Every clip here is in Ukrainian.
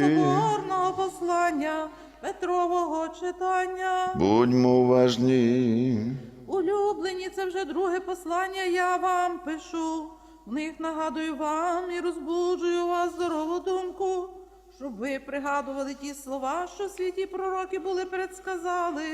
Соборного послання Петрового читання. будьмо уважні. Улюблені, це вже друге послання я вам пишу. В них нагадую вам і розбуджую вас здорову думку, щоб ви пригадували ті слова, що святі пророки були предсказали,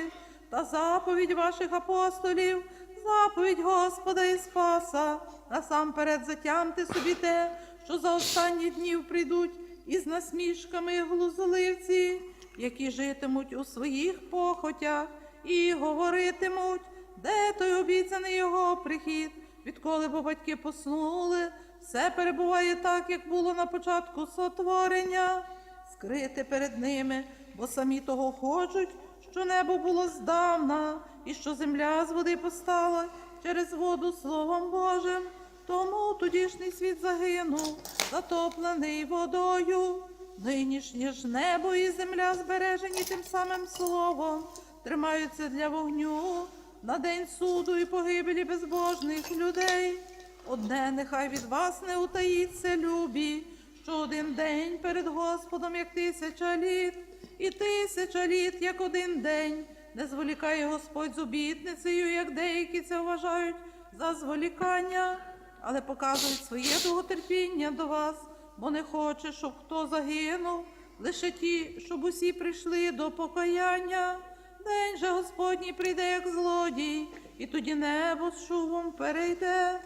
та заповідь ваших апостолів, заповідь Господа і Спаса. Насамперед затямте собі те, що за останні днів прийдуть із насмішками глузливці, які житимуть у своїх похотях і говоритимуть, де той обіцяний його прихід, відколи бо батьки поснули, все перебуває так, як було на початку сотворення, скрити перед ними, бо самі того хочуть, що небо було здавна, і що земля з води постала через воду Словом Божим. Тому тодішній світ загинув, затоплений водою. Нинішнє ж небо і земля збережені тим самим словом, тримаються для вогню на день суду і погибелі безбожних людей. Одне нехай від вас не утаїться, любі, що один день перед Господом, як тисяча літ, і тисяча літ, як один день. Не зволікає Господь з обітницею, як деякі це вважають за зволікання, але показують своє довготерпіння до вас, бо не хоче, щоб хто загинув, лише ті, щоб усі прийшли до покаяння. День же Господній прийде, як злодій, і тоді небо з шумом перейде.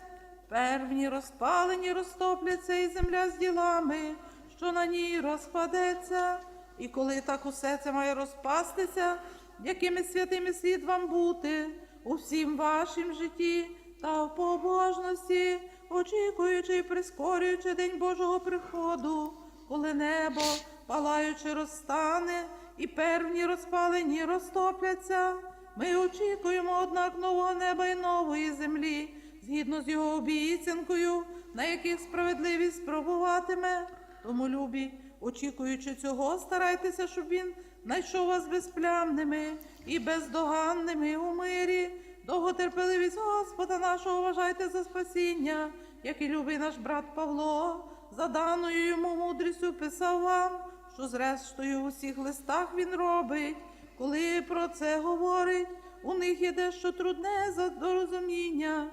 Первні розпалені розтопляться, і земля з ділами, що на ній розпадеться. І коли так усе це має розпастися, якими святими слід вам бути у всім вашім житті та в побожності, очікуючи і прискорюючи день Божого приходу, коли небо, палаючи, розтане, і первні розпалені розтопляться. Ми очікуємо, однак, нового неба і нової землі, згідно з його обіцянкою, на яких справедливість спробуватиме. Тому, любі, очікуючи цього, старайтеся, щоб він знайшов вас безплямними і бездоганними у мирі. Довготерпеливість Господа нашого вважайте за спасіння, як і любий наш брат Павло, за даною йому мудрістю писав вам, що зрештою в усіх листах він робить. Коли про це говорить, у них є дещо трудне за до розуміння,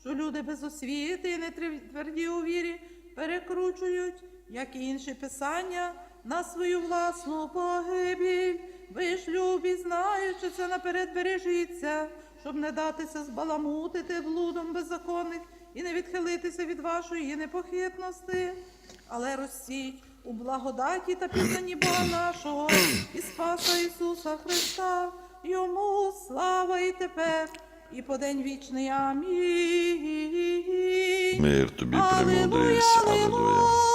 що люди без освіти і не тверді у вірі перекручують, як і інші писання, на свою власну погибіль. Ви ж любі, знаючи це наперед бережіться, щоб не датися збаламутити блудом беззаконних і не відхилитися від вашої непохитності, але ростіть у благодаті та пізнанні Бога нашого і Спаса Ісуса Христа, йому слава і тепер, і по день вічний. Амінь. Мир тобі премудрість. Аллилуйя.